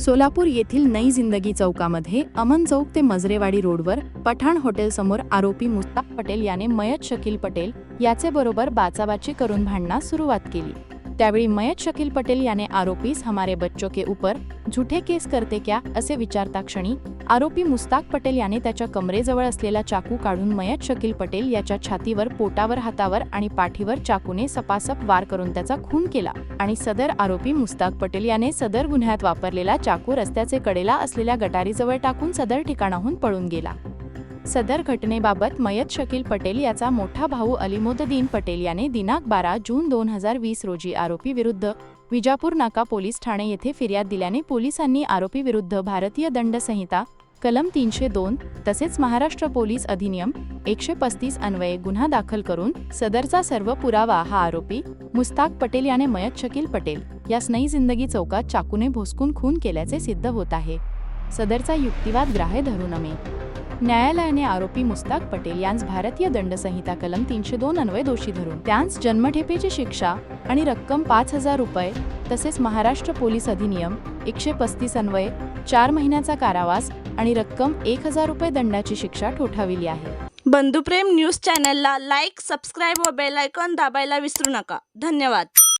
सोलापूर येथील नई जिंदगी चौकामध्ये अमन चौक ते मजरेवाडी रोडवर पठाण हॉटेलसमोर आरोपी मुस्ताक पटेल याने मयत शकील पटेल याचे बरोबर बाचाबाची करून भांडण्यास सुरुवात केली. त्यावेळी मयत शकील पटेल याने आरोपीस हमारे बच्चों के ऊपर झुठे केस करते क्या असे विचारता क्षणी आरोपी मुस्ताक पटेल याने त्याच्या कमरेजवळ असलेला चाकू काढून मयत शकील पटेल याच्या छातीवर पोटावर हातावर आणि पाठीवर चाकूने सपासप वार करून त्याचा खून केला आणि सदर आरोपी मुस्ताक पटेल याने सदर गुन्ह्यात वापरलेला चाकू रस्त्याचे कडेला असलेल्या गटारीजवळ टाकून सदर ठिकाणाहून पळून गेला. सदर घटनेबाबत मयत शकील पटेल याचा मोठा भाऊ अलिमोददीन पटेल याने दिनांक बारा जून दोन हजार वीस रोजी आरोपी विरुद्ध विजापूर नाका पोलीस ठाणे येथे फिर्याद दिल्याने पोलिसांनी आरोपीविरुद्ध भारतीय दंड संहिता कलम तीनशे दोन तसेच महाराष्ट्र पोलीस अधिनियम एकशे पस्तीस अन्वये गुन्हा दाखल करून सदरचा सर्व पुरावा हा आरोपी मुस्ताक पटेल याने मयत शकील पटेल या नई जिंदगी चौकात चाकूने भोसकून खून केल्याचे सिद्ध होत आहे. सदरचा युक्तिवाद ग्राह्य धरू नये न्यायालयाने आरोपी मुस्ताक पटेल यांस भारतीय दंड संहिता कलम तीनशे दोन अन्वय दोषी धरून त्यांस जन्मठेपेची शिक्षा आणि रक्कम पाच हजार रुपये तसेच महाराष्ट्र पोलीस अधिनियम एकशे पस्तीस अन्वये चार महिन्याचा कारावास आणि रक्कम एक हजार रुपये दंडाची शिक्षा ठोठाविली आहे. बंधुप्रेम न्यूज चॅनलला लाईक सबस्क्राईब व बेल आयकॉन दाबायला विसरू नका. धन्यवाद.